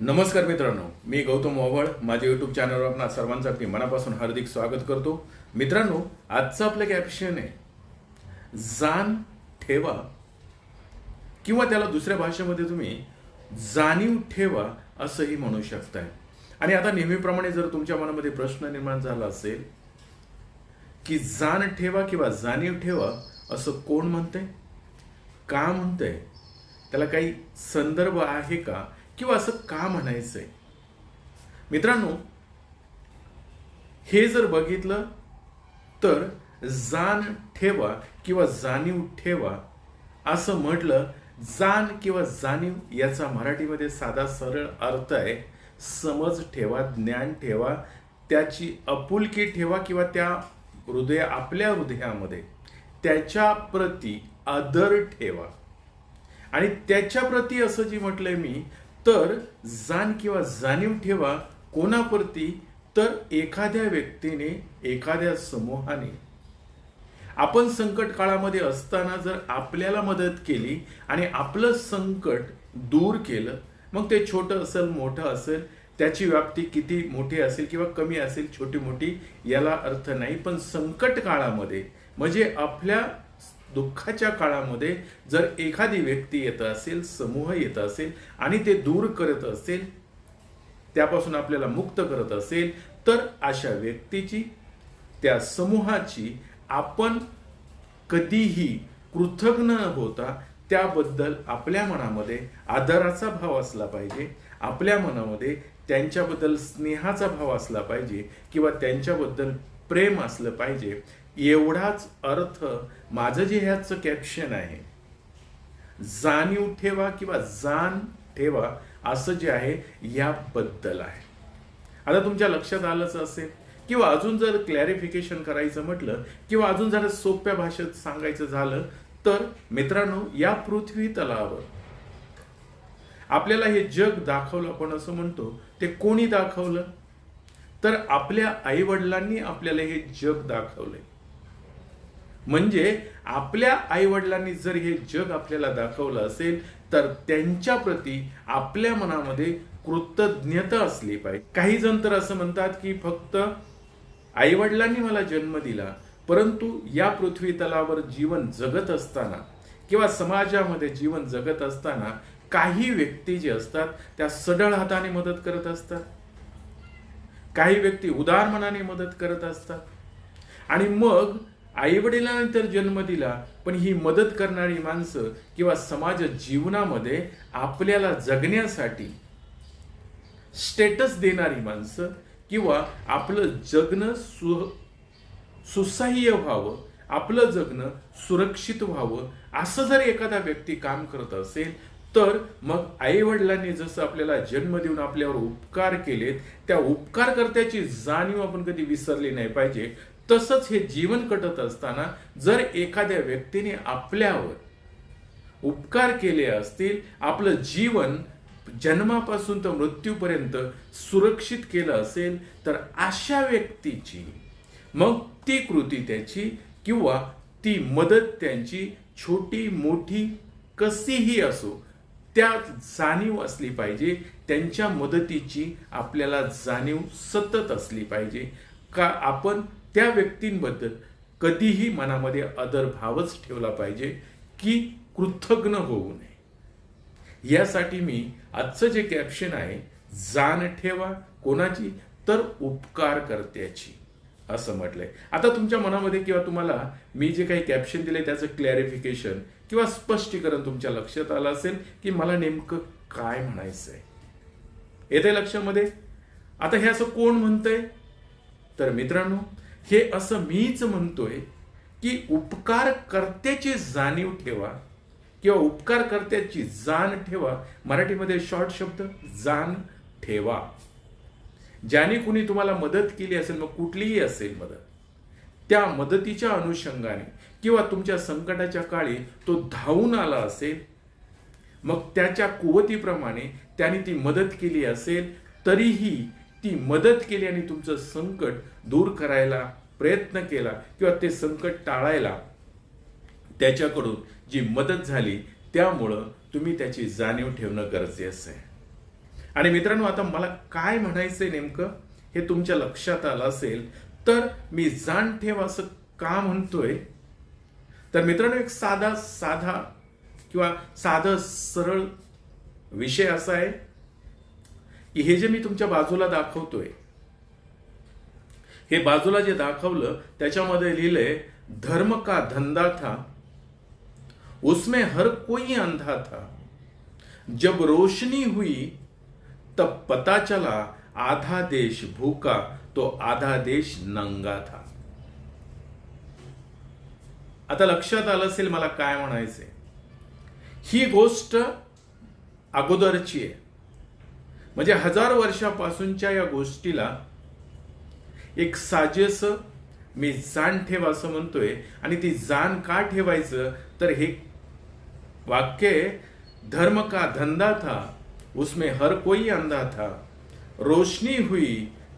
नमस्कार मित्रांनो मी गौतम ओवळ माझ्या युट्यूब चॅनलवर आपणा सर्वांचं अगदी मनापासून हार्दिक स्वागत करतो. मित्रांनो आजचं आपलं कॅप्शन आहे जाण ठेवा. किंवा त्याला दुसऱ्या भाषेमध्ये तुम्ही जाणीव ठेवा असंही म्हणू शकताय. आणि आता नेहमीप्रमाणे जर तुमच्या मनामध्ये प्रश्न निर्माण झाला असेल की जाण ठेवा किंवा जाणीव ठेवा असं कोण म्हणतंय? का म्हणतंय? त्याला काही संदर्भ आहे का? किंवा असं का म्हणायचंय? मित्रांनो हे जर बघितलं तर जाण ठेवा किंवा जाणीव ठेवा असं म्हटलं जाण किंवा जाणीव याचा मराठीमध्ये साधा सरळ अर्थ आहे समज ठेवा ज्ञान ठेवा त्याची अपुलकी ठेवा किंवा त्या हृदय आपल्या हृदयामध्ये त्याच्या प्रती आदर ठेवा. आणि त्याच्या प्रती असं जी म्हटलंय मी तर जाण किंवा जाणीव ठेवा कोणाप्रती तर एखाद्या व्यक्तीने एखाद्या समूहाने. आपण संकट काळामध्ये असताना जर आपल्याला मदत केली आणि आपलं संकट दूर केलं मग ते छोटं असेल मोठं असेल त्याची व्याप्ती किती मोठी असेल किंवा कमी असेल छोटी मोठी याला अर्थ नाही. पण संकट काळामध्ये म्हणजे आपल्या दुःखाच्या काळामध्ये जर एखादी व्यक्ती येत असेल समूह येत असेल आणि ते दूर करत असेल त्यापासून आपल्याला मुक्त करत असेल तर अशा व्यक्तीची त्या समूहाची आपण कधीही कृतज्ञ न होता त्याबद्दल आपल्या मनामध्ये आदराचा भाव असला पाहिजे. आपल्या मनामध्ये त्यांच्याबद्दल स्नेहाचा भाव असला पाहिजे किंवा त्यांच्याबद्दल प्रेम असलं पाहिजे. एवढाच अर्थ माझं जे ह्याचं कॅप्शन आहे जाणीव ठेवा किंवा जाण ठेवा असं जे आहे याबद्दल आहे. आता तुमच्या लक्षात आलंच असेल. किंवा अजून जर क्लॅरिफिकेशन करायचं म्हटलं किंवा अजून जरा सोप्या भाषेत सांगायचं झालं तर मित्रांनो या पृथ्वी तलावर आपल्याला हे जग दाखवलं आपण असं म्हणतो ते कोणी दाखवलं? तर आपल्या आईवडिलांनी आपल्याला हे जग दाखवलंय. म्हणजे आपल्या आई वडिलांनी जर हे जग आपल्याला दाखवलं असेल तर त्यांच्या प्रती आपल्या मनामध्ये कृतज्ञता असली पाहिजे. काही जण तर असं म्हणतात की फक्त आईवडिलांनी मला जन्म दिला परंतु या पृथ्वी तलावर जीवन जगत असताना किंवा समाजामध्ये जीवन जगत असताना काही व्यक्ती जे असतात त्या सडळ हाताने मदत करत असतात. काही व्यक्ती उदार मनाने मदत करत असतात. आणि मग आई तर जन्म दिला पण ही मदत करणारी माणसं किंवा समाज जीवनामध्ये आपल्याला जगण्यासाठी स्टेटस देणारी माणसं किंवा आपलं जगणं सु सुसह्य व्हावं आपलं जगणं सुरक्षित व्हावं असं जर एखादा व्यक्ती काम करत असेल तर मग आई वडिलांनी जसं आपल्याला जन्म देऊन आपल्यावर उपकार केलेत त्या उपकारकर्त्याची जाणीव आपण कधी विसरली नाही पाहिजे. तसंच हे जीवन कटत असताना जर एखाद्या व्यक्तीने आपल्यावर उपकार केले असतील आपलं जीवन जन्मापासून तर मृत्यूपर्यंत सुरक्षित केलं असेल तर अशा व्यक्तीची मग ती कृती त्याची किंवा ती मदत त्यांची छोटी मोठी कशीही असो त्या जाणीव असली पाहिजे त्यांच्या मदतीची आपल्याला जाणीव सतत असली पाहिजे. का आपण त्या व्यक्तींबद्दल कधीही मनामध्ये आदरभावच ठेवला पाहिजे की कृतज्ञ होऊ नये. यासाठी मी आजचं जे कॅप्शन आहे जाण ठेवा कोणाची? तर उपकार करत्याची. असं म्हटलंय. आता तुमच्या मनामध्ये किंवा तुम्हाला मी जे काही कॅप्शन दिले त्याचं क्लॅरिफिकेशन किंवा स्पष्टीकरण तुमच्या लक्षात आलं असेल की मला नेमकं काय म्हणायचं आहे येते लक्षामध्ये? आता हे असं कोण म्हणतंय? तर मित्रांनो हे असं मीच म्हणतोय की उपकार कर्त्याची जाणीव ठेवा किंवा उपकार कर्त्याची जाण ठेवा. मराठीमध्ये शॉर्ट शब्द जाण ठेवा. ज्याने कुणी तुम्हाला मदत केली असेल मग कुठलीही असेल मदत त्या मदतीच्या अनुषंगाने किंवा तुमच्या संकटाच्या काळी तो धावून आला असेल मग त्याच्या कुवतीप्रमाणे त्याने ती मदत केली असेल तरीही ती मदत केली आणि तुमचं संकट दूर करायला प्रयत्न केला किंवा ते संकट टाळायला त्याच्याकडून जी मदत झाली त्यामुळं तुम्ही त्याची जाणीव ठेवणं गरजेचं आहे. आणि मित्रांनो आता मला काय म्हणायचंय नेमकं हे तुमच्या लक्षात आलं असेल तर मी जाण ठेव असं का म्हणतोय? तर मित्रांनो एक साधा साधा किंवा साधं सरळ विषय असा आहे की हे जे मी तुमच्या बाजूला दाखवतोय हे बाजूला जे दाखवलं त्याच्यामध्ये लिहिलंय धर्म का धंदा था? उसमें हर कोई अंधा था। जब रोशनी हुई तब पता चला आधा देश भूखा तो आधा देश नंगा था. आता लक्षात आलं असेल मला काय म्हणायचंय. ही गोष्ट अगोदरची आहे. म्हणजे हजार वर्षापासूनच्या या गोष्टीला एक साजेस मी जाण ठेव असं म्हणतोय आणि ती जाण का ठेवायचं? तर हे वाक्य धर्म का धंधा था? उसमें हर कोई अंधा था। रोशनी हुई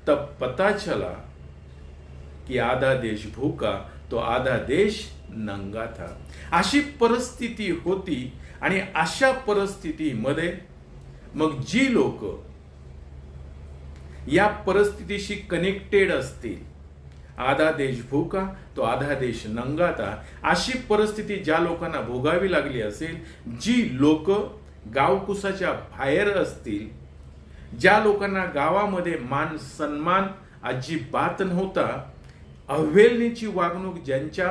तब पता चला की आधा देश भूका तो आधा देश नंगा था। अशी परिस्थिती होती आणि अशा परिस्थितीमध्ये मग जी लोक या परिस्थितीशी कनेक्टेड असतील. आधा देश भूका तो आधा देश नंगाता. अशी परिस्थिती ज्या लोकांना भोगावी लागली असेल जी लोक गावकुसाच्या बाहेर असतील ज्या लोकांना गावामध्ये मान सन्मान अजिबात नव्हता अवहेलनेची वागणूक ज्यांच्या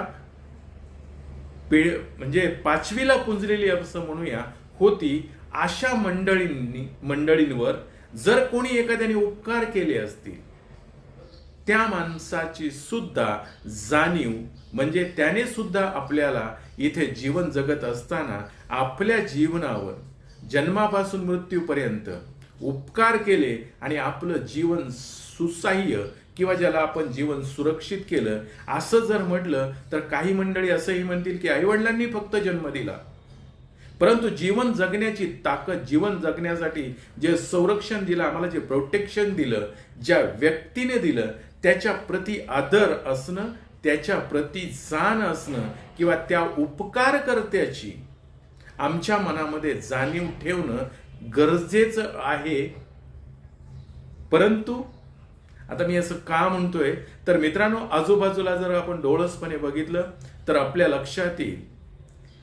पे म्हणजे पाचवीला पुंजलेली असं म्हणूया होती अशा मंडळींनी मंडळींवर जर कोणी एखाद्याने उपकार केले असतील त्या माणसाची सुद्धा जाणीव म्हणजे त्याने सुद्धा आपल्याला इथे जीवन जगत असताना आपल्या जीवनावर जन्मापासून मृत्यूपर्यंत उपकार केले आणि आपलं जीवन सुसाह्य किंवा ज्याला आपण जीवन सुरक्षित केलं असं जर म्हटलं तर काही मंडळी असंही म्हणतील की आईवडिलांनी फक्त जन्म दिला. परंतु जीवन जगण्याची ताकद जीवन जगण्यासाठी जे संरक्षण दिलं आम्हाला जे प्रोटेक्शन दिलं ज्या व्यक्तीने दिलं त्याच्या प्रती आदर असणं त्याच्या प्रती जाण असणं किंवा त्या उपकारकर्त्याची आमच्या मनामध्ये जाणीव ठेवणं गरजेचं आहे. परंतु आता मी असं का म्हणतोय? तर मित्रांनो आजूबाजूला जर आपण डोळसपणे बघितलं तर आपल्या लक्षात येईल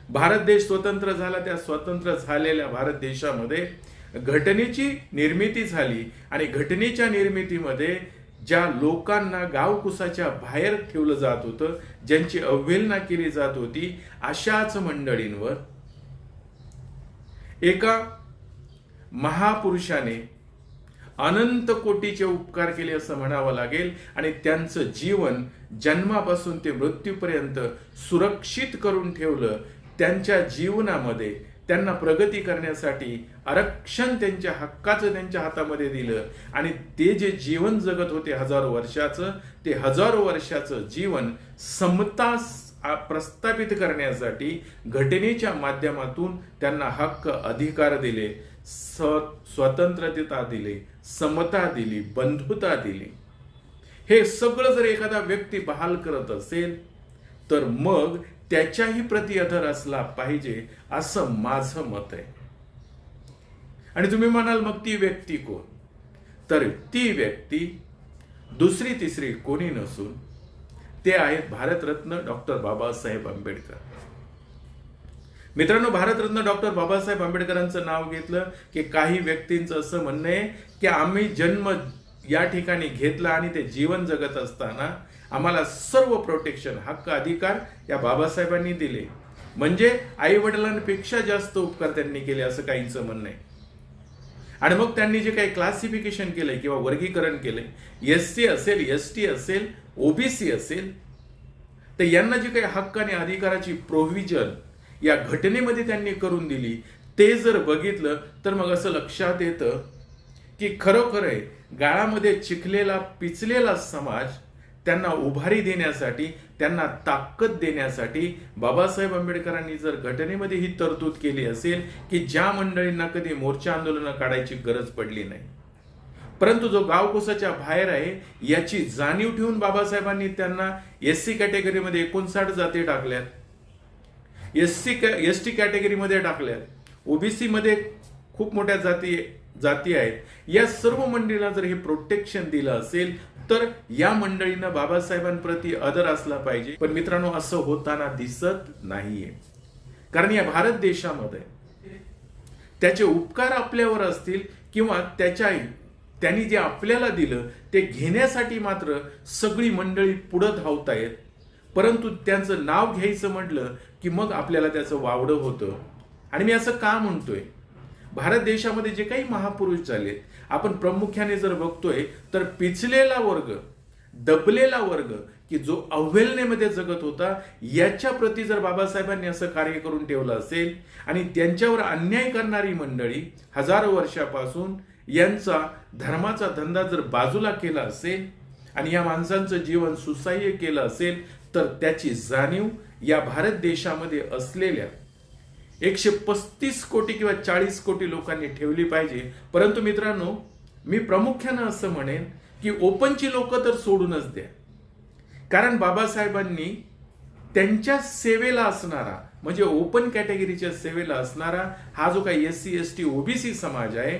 भारत देश स्वतंत्र झाला त्या स्वतंत्र झालेल्या भारत देशामध्ये घटनेची निर्मिती झाली आणि घटनेच्या निर्मितीमध्ये ज्या लोकांना गावकुसाच्या बाहेर ठेवलं जात होतं ज्यांची अवहेलना केली जात होती अशाच मंडळींवर एका महापुरुषाने अनंत कोटीचे उपकार केले असं म्हणावं लागेल आणि त्यांचं जीवन जन्मापासून ते मृत्यूपर्यंत सुरक्षित करून ठेवलं त्यांच्या जीवनामध्ये त्यांना प्रगती करण्यासाठी आरक्षण त्यांच्या हक्काचं त्यांच्या हातामध्ये दिलं. आणि ते जे जीवन जगत होते हजारो वर्षाचं ते हजारो वर्षाचं जीवन समता प्रस्थापित करण्यासाठी घटनेच्या माध्यमातून त्यांना हक्क अधिकार दिले स्वतंत्रता दिली समता दिली बंधुता दिली. हे सगळं जर एखादा व्यक्ती बहाल करत असेल तर मग त्याच्याही प्रति अधर असला पाहिजे असं माझं मत आहे. आणि तुम्ही म्हणाल मग ती व्यक्ती कोण? तर ती व्यक्ती दुसरी तिसरी कोणी नसून ते आहेत भारतरत्न डॉक्टर बाबासाहेब आंबेडकर. मित्रांनो भारतरत्न डॉक्टर बाबासाहेब आंबेडकरांचं नाव घेतलं की काही व्यक्तींचं असं म्हणणं आहे की आम्ही जन्म या ठिकाणी घेतला आणि ते जीवन जगत असताना आम्हाला सर्व प्रोटेक्शन हक्क अधिकार या बाबासाहेबांनी दिले. म्हणजे आई वडिलांपेक्षा जास्त उपकार त्यांनी केले असं काहींचं म्हणणं आहे. आणि मग त्यांनी जे काही क्लासिफिकेशन केलंय किंवा वर्गीकरण केलंय एस सी असेल एस टी असेल ओबीसी असेल तर यांना जे काही हक्क आणि अधिकाराची प्रोव्हिजन या घटनेमध्ये त्यांनी करून दिली ते जर बघितलं तर मग असं लक्षात येतं की खरोखर आहे गाळामध्ये चिखलेला पिचलेला समाज त्यांना उभारी देण्यासाठी त्यांना ताकद देण्यासाठी बाबासाहेब आंबेडकरांनी जर घटनेमध्ये ही तरतूद केली असेल की ज्या मंडळींना कधी मोर्चा आंदोलनं काढायची गरज पडली नाही परंतु जो गावकोसाच्या बाहेर आहे याची जाणीव ठेवून बाबासाहेबांनी त्यांना एस सी कॅटेगरीमध्ये एकोणसाठ जाती टाकल्यात एस सी एस टी कॅटेगरीमध्ये टाकल्यात ओबीसीमध्ये खूप मोठ्या जाती जाती आहेत. या सर्व मंडळीला जर हे प्रोटेक्शन दिलं असेल तर या मंडळींना बाबासाहेबांप्रती आदर असला पाहिजे. पण मित्रांनो असं होताना दिसत नाहीये. कारण या भारत देशामध्ये त्याचे उपकार आपल्यावर असतील किंवा त्याच्या त्यांनी जे आपल्याला दिलं ते घेण्यासाठी मात्र सगळी मंडळी पुढं धावतायत परंतु त्यांचं नाव घ्यायचं म्हटलं की मग आपल्याला त्याचं वावडं होतं. आणि मी असं का म्हणतोय? भारत देशामध्ये जे काही महापुरुष झालेत आपण प्रामुख्याने जर बघतोय तर पिचलेला वर्ग दबलेला वर्ग की जो अवहेलनेमध्ये जगत होता याच्या प्रती जर बाबासाहेबांनी असं कार्य करून ठेवलं असेल आणि त्यांच्यावर अन्याय करणारी मंडळी हजारो वर्षापासून यांचा धर्माचा धंदा जर बाजूला केला असेल आणि या माणसांचं जीवन सुसह्य केलं असेल तर त्याची जाणीव या भारत देशामध्ये असलेल्या एकशे पस्तीस कोटी किंवा चाळीस कोटी लोकांनी ठेवली पाहिजे. परंतु मित्रांनो मी प्रामुख्यानं असं म्हणेन की ओपनची लोक तर सोडूनच द्या. कारण बाबासाहेबांनी त्यांच्या सेवेला असणारा म्हणजे ओपन कॅटेगरीच्या सेवेला असणारा हा जो काही S C S T OBC समाज आहे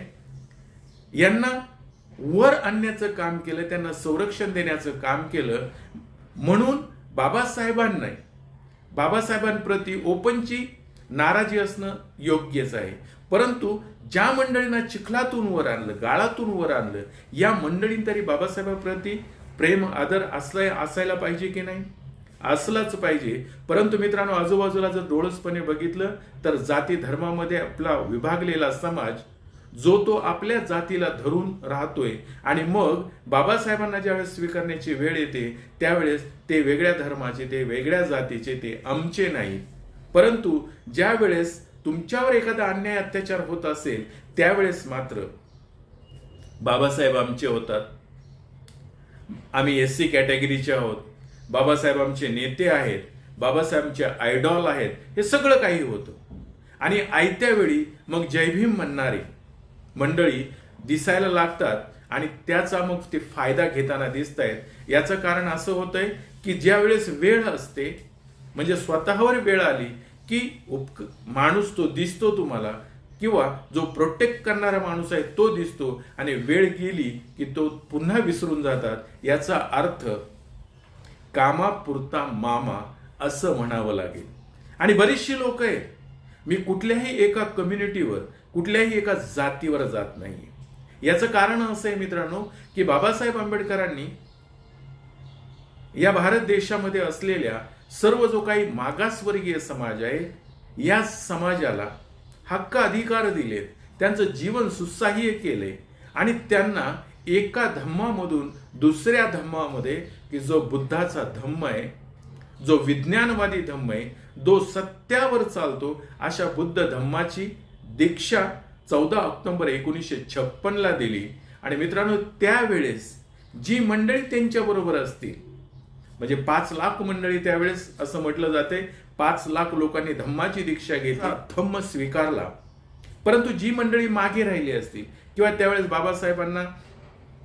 यांना वर आणण्याचं काम केलं त्यांना संरक्षण देण्याचं काम केलं म्हणून बाबासाहेबांना बाबासाहेबांप्रती ओपनची नाराजी असणं योग्यच आहे. परंतु ज्या मंडळींना चिखलातून वर आणलं गाळातून वर आणलं या मंडळीं तरी बाबासाहेबांप्रती प्रेम आदर असला असायला पाहिजे की नाही? असलाच पाहिजे. परंतु मित्रांनो आजूबाजूला जर डोळसपणे बघितलं तर जाती धर्मामध्ये आपला विभागलेला समाज जो तो आपल्या जातीला धरून राहतोय आणि मग बाबासाहेबांना ज्यावेळेस स्वीकारण्याची वेळ येते त्यावेळेस ते वेगळ्या धर्माचे ते वेगळ्या जातीचे ते आमचे नाही. परंतु ज्या वेळेस तुमच्यावर एखादा अन्याय अत्याचार होत असेल त्यावेळेस मात्र बाबासाहेब आमचे होतात. आम्ही एस सी कॅटेगरीचे आहोत. बाबासाहेब आमचे नेते आहेत. बाबासाहेबांचे आयडॉल आहेत. हे सगळं काही होतं. आणि आयत्या वेळी मग जयभीम म्हणणारे मंडळी दिसायला लागतात आणि त्याचा मग ते फायदा घेताना दिसत आहेत याचं कारण असं होतंय की ज्यावेळेस वेळ असते म्हणजे स्वतःवर वेळ आली की उपक माणूस तो दिसतो तुम्हाला किंवा जो प्रोटेक्ट करणारा माणूस आहे तो दिसतो आणि वेळ गेली की तो पुन्हा विसरून जातात याचा अर्थ कामापुरता मामा असं म्हणावं लागेल. आणि बरीचशी लोक आहेत. मी कुठल्याही एका कम्युनिटीवर कुठल्याही एका जातीवर जात नाही. याचं कारण असं आहे मित्रांनो की बाबासाहेब आंबेडकरांनी या भारत देशामध्ये असलेल्या सर्व जो काही मागासवर्गीय समाज आहे या समाजाला हक्क अधिकार दिलेत. त्यांचं जीवन सुसाह्य केले आणि त्यांना एका धम्मामधून दुसऱ्या धम्मामध्ये की जो बुद्धाचा धम्म आहे जो विज्ञानवादी धम्म आहे जो सत्यावर चालतो अशा बुद्ध धम्माची दीक्षा चौदा ऑक्टोबर एकोणीसशे छप्पनला दिली. आणि मित्रांनो त्यावेळेस जी मंडळी त्यांच्या बरोबर असतील म्हणजे पाच लाख मंडळी त्यावेळेस असं म्हटलं जाते पाच लाख लोकांनी धम्माची दीक्षा घेतली धम्म स्वीकारला. परंतु जी मंडळी मागे राहिली असतील किंवा त्यावेळेस बाबासाहेबांना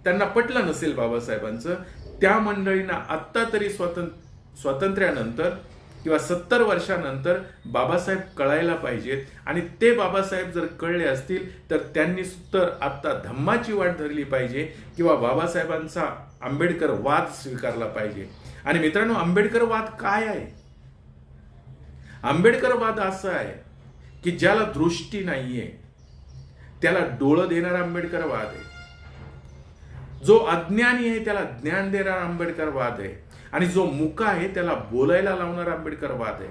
त्यांना पटलं नसेल बाबासाहेबांचं त्या मंडळींना आत्ता तरी स्वातंत्र्य स्वातंत्र्यानंतर किंवा सत्तर वर्षानंतर बाबासाहेब कळायला पाहिजेत. आणि ते बाबासाहेब जर कळले असतील तर त्यांनी तर आत्ता धम्माची वाट धरली पाहिजे किंवा बाबासाहेबांचा आंबेडकर वाद स्वीकारला पाहिजे. आणि मित्रांनो आंबेडकर वाद काय आहे? आंबेडकर वाद असा आहे की ज्याला दृष्टी नाहीये त्याला डोळं देणारा आंबेडकर वाद आहे. जो अज्ञानी आहे त्याला ज्ञान देणारा आंबेडकर वाद आहे. आणि जो मुका आहे त्याला बोलायला लावणारा आंबेडकर वाद आहे.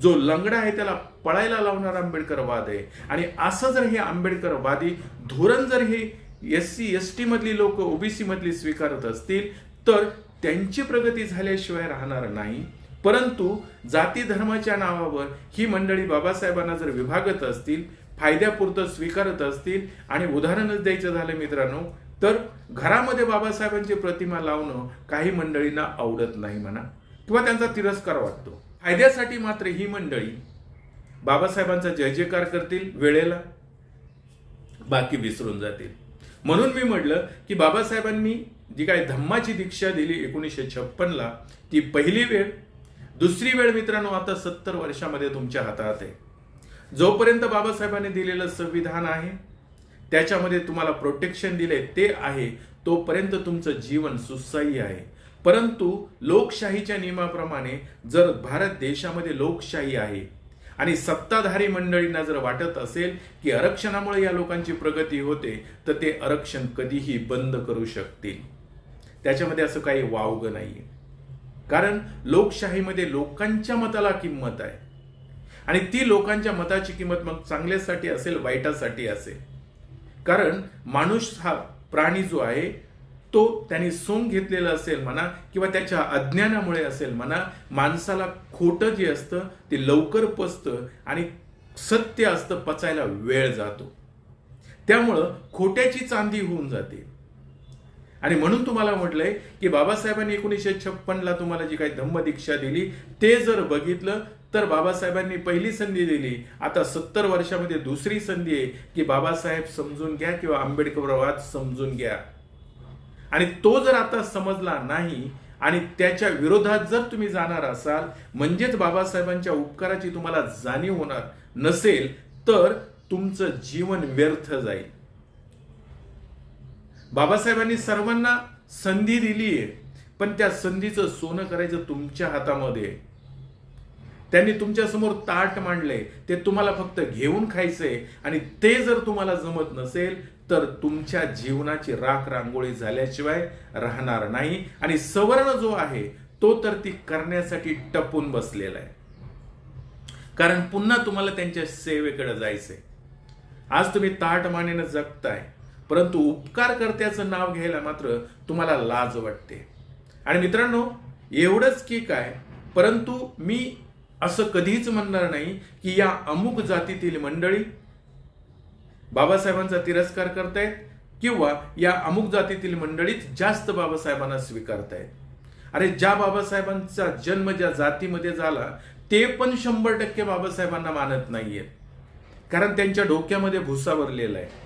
जो लंगडा आहे त्याला पळायला लावणारा आंबेडकर वाद आहे. आणि असं जर हे आंबेडकरवादी धोरण जर हे एस सी एस टी मधली लोक ओबीसी मधली स्वीकारत असतील तर त्यांची प्रगती झाल्याशिवाय राहणार नाही. परंतु जाती धर्माच्या नावावर ही मंडळी बाबासाहेबांना जर विभागत असतील फायद्यापुरतं स्वीकारत असतील आणि उदाहरणच द्यायचं झालं मित्रांनो तर घरामध्ये बाबासाहेबांची प्रतिमा लावणं काही मंडळींना आवडत नाही म्हणा. किंवा त्यांचा तिरस्कार वाटतो. फायद्यासाठी मात्र ही मंडळी बाबासाहेबांचा जय जयकार करतील वेळेला. बाकी विसरून जातील. म्हणून मी म्हटलं की बाबासाहेबांनी जी काय धम्माची दीक्षा दिली एकोणीसशे छप्पनला ती पहिली वेळ. दुसरी वेळ मित्रांनो आता सत्तर वर्षामध्ये तुमच्या हातात आहे. जोपर्यंत बाबासाहेबांनी दिलेलं संविधान आहे त्याच्यामध्ये तुम्हाला प्रोटेक्शन दिले ते आहे तोपर्यंत तुमचं जीवन सुसह्य आहे. परंतु लोकशाहीच्या नियमाप्रमाणे जर भारत देशामध्ये लोकशाही आहे आणि सत्ताधारी मंडळींना जर वाटत असेल की आरक्षणामुळे या लोकांची प्रगती होते तर ते आरक्षण कधीही बंद करू शकतील. त्याच्यामध्ये असं काही वावगं नाहीये. कारण लोकशाहीमध्ये लोकांच्या मताला किंमत आहे. आणि ती लोकांच्या मताची किंमत मग चांगल्यासाठी असेल वाईटासाठी असेल. कारण माणूस हा प्राणी जो आहे तो त्यांनी सोंग घेतलेला असेल म्हणा किंवा त्याच्या अज्ञानामुळे असेल म्हणा माणसाला खोटं जे असतं ते लवकर पचतं आणि सत्य असतं पचायला वेळ जातो. त्यामुळं खोट्याची चांदी होऊन जाते. आणि म्हणून तुम्हाला म्हटलंय की बाबासाहेबांनी एकोणीसशे छप्पनला तुम्हाला जी काही धम्मदीक्षा दिली ते जर बघितलं तर बाबासाहेबांनी पहिली संधी दिली. आता सत्तर वर्षामध्ये दुसरी संधी आहे की बाबासाहेब समजून घ्या किंवा आंबेडकरवाद समजून घ्या. आणि तो जर आता समजला नाही आणि त्याच्या विरोधात जर तुम्ही जाणार असाल म्हणजेच बाबासाहेबांच्या उपकाराची तुम्हाला जाणीव होणार नसेल तर तुमचं जीवन व्यर्थ जाईल. बाबासाहेबांनी सर्वांना संधी दिली आहे. पण त्या संधीचं सोनं करायचं तुमच्या हातामध्ये त्यांनी तुमच्यासमोर ताट मांडले ते तुम्हाला फक्त घेऊन खायचंय. आणि ते जर तुम्हाला जमत नसेल तर तुमच्या जीवनाची राख रांगोळी झाल्याशिवाय राहणार नाही. आणि सवर्ण जो आहे तो तर ती करण्यासाठी टपून बसलेला आहे. कारण पुन्हा तुम्हाला त्यांच्या सेवेकडे जायचंय. आज तुम्ही ताट मानेनं जगताय. परंतु उपकारकर्त्याचं नाव घ्यायला मात्र तुम्हाला लाज वाटते. आणि मित्रांनो एवढंच की काय परंतु मी असं कधीच म्हणणार नाही की या अमुक जातीतील मंडळी बाबासाहेबांचा तिरस्कार करतायत किंवा या अमुक जातीतील मंडळीत जास्त बाबासाहेबांना स्वीकारतायत. अरे ज्या बाबासाहेबांचा जन्म ज्या जातीमध्ये झाला ते पण शंभर टक्के बाबासाहेबांना मानत नाहीयेत. कारण त्यांच्या डोक्यामध्ये भुसा भरलेला आहे.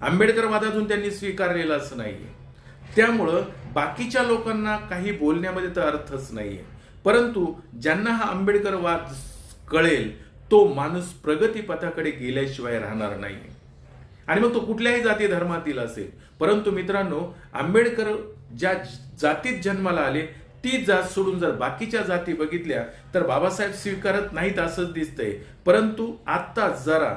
आंबेडकरवादातून त्यांनी स्वीकारलेलाच नाहीये. त्यामुळं बाकीच्या लोकांना काही बोलण्यामध्ये तर अर्थच नाहीये. परंतु ज्यांना हा आंबेडकरवाद कळेल तो माणूस प्रगतीपथाकडे गेल्याशिवाय राहणार नाही आणि मग तो कुठल्याही जाती धर्मातील असेल. परंतु मित्रांनो आंबेडकर ज्या जातीत जन्माला आले ती जात सोडून जर बाकीच्या जाती बघितल्या तर बाबासाहेब स्वीकारत नाहीत असंच दिसतंय. परंतु आत्ता जरा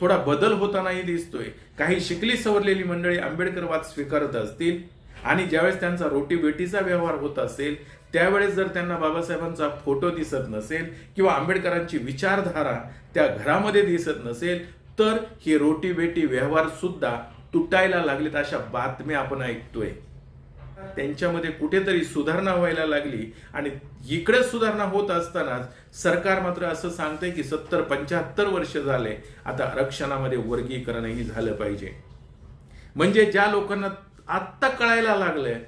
थोडा बदल होतानाही दिसतोय. काही शिकली सवरलेली मंडळी आंबेडकरवाद स्वीकारत असतील आणि ज्यावेळेस त्यांचा रोटीबेटीचा व्यवहार होत असेल त्यावेळेस जर त्यांना बाबासाहेबांचा फोटो दिसत नसेल किंवा आंबेडकरांची विचारधारा त्या घरामध्ये दिसत नसेल तर ही रोटीबेटी व्यवहार सुद्धा तुटायला लागलेत अशा बातम्या आपण ऐकतोय. त्यांच्यामध्ये कुठेतरी सुधारणा व्हायला लागली आणि इकडे सुधारणा होत असतानाच सरकार मात्र असं सांगते की सत्तर पंच्याहत्तर वर्ष झाले आता आरक्षणामध्ये वर्गीकरणही झालं पाहिजे. म्हणजे ज्या लोकांना आत्ता कळायला लागलंय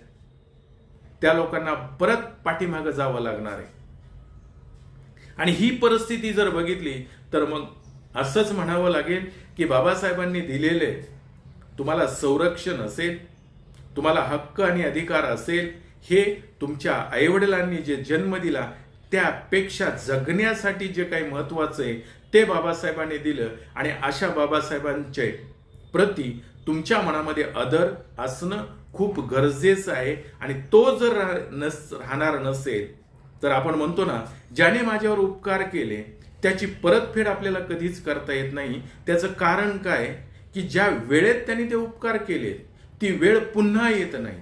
त्या लोकांना परत पाठीमागं जावं लागणार आहे. आणि ही परिस्थिती जर बघितली तर मग असंच म्हणावं लागेल की बाबासाहेबांनी दिलेले तुम्हाला संरक्षण असेल तुम्हाला हक्क आणि अधिकार असेल हे तुमच्या आईवडिलांनी जे जन्म दिला त्यापेक्षा जगण्यासाठी जे काही महत्वाचं आहे ते बाबासाहेबांनी दिलं. आणि अशा बाबासाहेबांचे प्रती तुमच्या मनामध्ये आदर असणं खूप गरजेचं आहे. आणि तो जर रा- नस राहणार नसेल तर आपण म्हणतो ना ज्याने माझ्यावर उपकार केले त्याची परतफेड आपल्याला कधीच करता येत नाही. त्याचं कारण काय? की ज्या वेळेत त्यांनी ते उपकार केले ती वेळ पुन्हा येत नाही.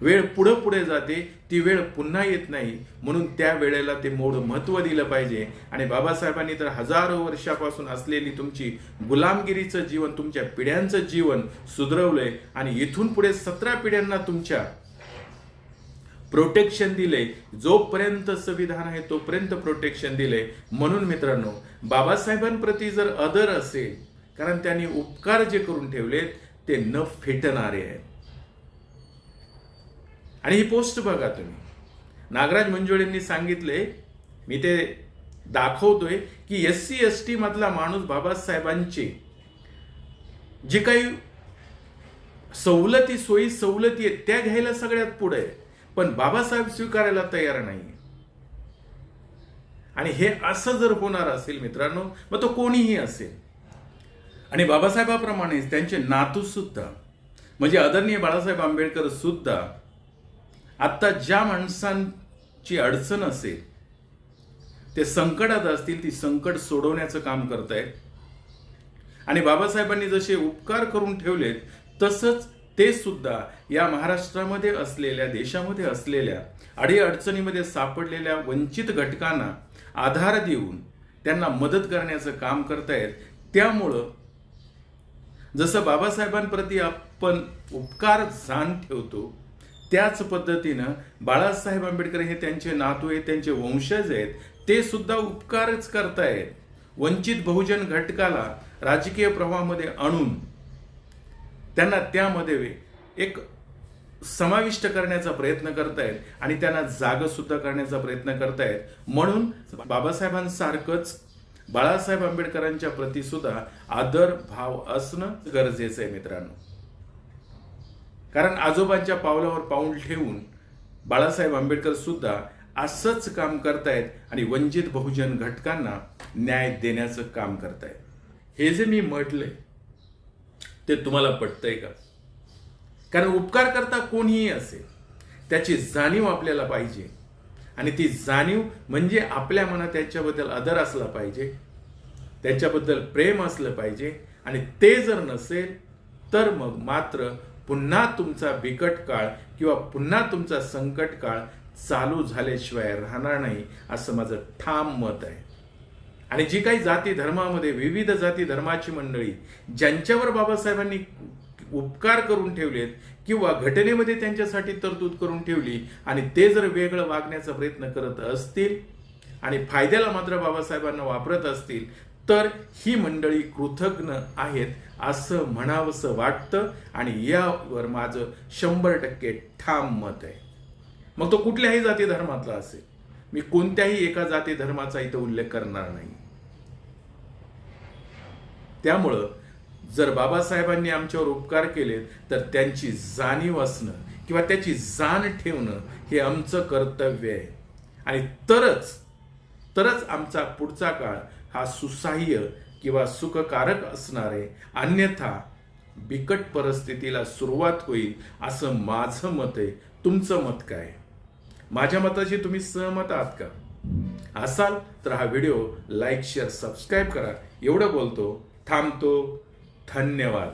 वेळ पुढं पुढे जाते ती वेळ पुन्हा येत नाही. म्हणून त्या वेळेला ते मोड महत्त्व दिलं पाहिजे. आणि बाबासाहेबांनी तर हजारो वर्षापासून असलेली तुमची गुलामगिरीचं जीवन तुमच्या पिढ्यांचं जीवन सुधरवलंय. आणि इथून पुढे सतरा पिढ्यांना तुमच्या प्रोटेक्शन दिले जोपर्यंत संविधान आहे तोपर्यंत प्रोटेक्शन दिले म्हणून मित्रांनो बाबासाहेबांप्रती जर अदर असेल कारण त्यांनी उपकार जे करून ठेवलेत ते न फेटणारे आहेत. आणि ही पोस्ट बघा तुम्ही. नागराज मंजुळेंनी सांगितले मी ते दाखवतोय की एस सी एस टी मधला माणूस बाबासाहेबांची जी काही सवलती सोयी सवलती आहेत त्या घ्यायला सगळ्यात पुढे आहे. पण बाबासाहेब स्वीकारायला तयार नाही आणि हे असं जर होणार असेल मित्रांनो मग तो कोणीही असेल. आणि बाबासाहेबाप्रमाणेच त्यांचे नातूसुद्धा म्हणजे आदरणीय बाळासाहेब आंबेडकर सुद्धा आत्ता ज्या माणसांची अडचण असेल ते संकटात असतील ती संकट सोडवण्याचं काम करत आहेत आणि बाबासाहेबांनी जसे उपकार करून ठेवलेत तसंच ते सुद्धा या महाराष्ट्रामध्ये असलेल्या देशामध्ये असलेल्या अडीअडचणीमध्ये सापडलेल्या वंचित घटकांना आधार देऊन त्यांना मदत करण्याचं काम करतायत. त्यामुळं जसं बाबासाहेबांप्रती आपण उपकार जाण ठेवतो त्याच पद्धतीनं बाळासाहेब आंबेडकर हे त्यांचे नातू आहेत त्यांचे वंशज आहेत ते सुद्धा उपकारच करतायत. वंचित बहुजन घटकाला राजकीय प्रवाहामध्ये आणून त्यांना त्यामध्ये एक समाविष्ट करण्याचा प्रयत्न करतायत आणि त्यांना जाग सुद्धा करण्याचा प्रयत्न करतायत. म्हणून बाबासाहेबांसारखंच बाळासाहेब आंबेडकरांच्या प्रती सुद्धा आदर भाव असणं गरजेचं आहे मित्रांनो. कारण आजोबांच्या पावलावर पाऊल ठेवून बाळासाहेब आंबेडकर सुद्धा असंच काम करतायत आणि वंचित बहुजन घटकांना न्याय देण्याचं काम करतायत. हे जे मी म्हटलंय ते तुम्हाला पटतंय का? कारण उपकार करता कोणीही असेल त्याची जाणीव आपल्याला पाहिजे. आणि ती जाणीव म्हणजे आपल्या मनात त्याच्याबद्दल आदर असला पाहिजे त्याच्याबद्दल प्रेम असलं पाहिजे आणि ते जर नसेल तर मग मात्र पुन्हा तुमचा बिकट काळ किंवा पुन्हा तुमचा संकट काळ चालू झाल्याशिवाय राहणार नाही असं माझं ठाम मत आहे. आणि जी काही जाती धर्मामध्ये विविध जाती धर्माची मंडळी ज्यांच्यावर बाबासाहेबांनी उपकार करून ठेवलेत किंवा घटनेमध्ये त्यांच्यासाठी तरतूद करून ठेवली आणि ते जर वेगळं वागण्याचा प्रयत्न करत असतील आणि फायद्याला मात्र बाबासाहेबांना वापरत असतील तर ही मंडळी कृतज्ञ आहेत असं म्हणावंसं वाटतं आणि यावर माझं शंभर टक्के ठाम मत आहे. मग तो कुठल्याही जाती धर्मातला असेल. मी कोणत्याही एका जाती धर्माचा इथं उल्लेख करणार नाही. त्यामुळं जर बाबासाहेबांनी आमच्यावर उपकार केले तर त्यांची जाणीव असणं किंवा त्याची जाण ठेवणं हे आमचं कर्तव्य आहे. आणि तरच तरच आमचा पुढचा काळ हा सुसाह्य किंवा सुखकारक असणार आहे. अन्यथा बिकट परिस्थितीला सुरुवात होईल असं माझं मत आहे. तुमचं मत काय माझ्या मताशी तुम्ही सहमत आहात का? असाल तर हा व्हिडिओ लाईक शेअर सबस्क्राईब करा. एवढं बोलतो. थांबतो. धन्यवाद.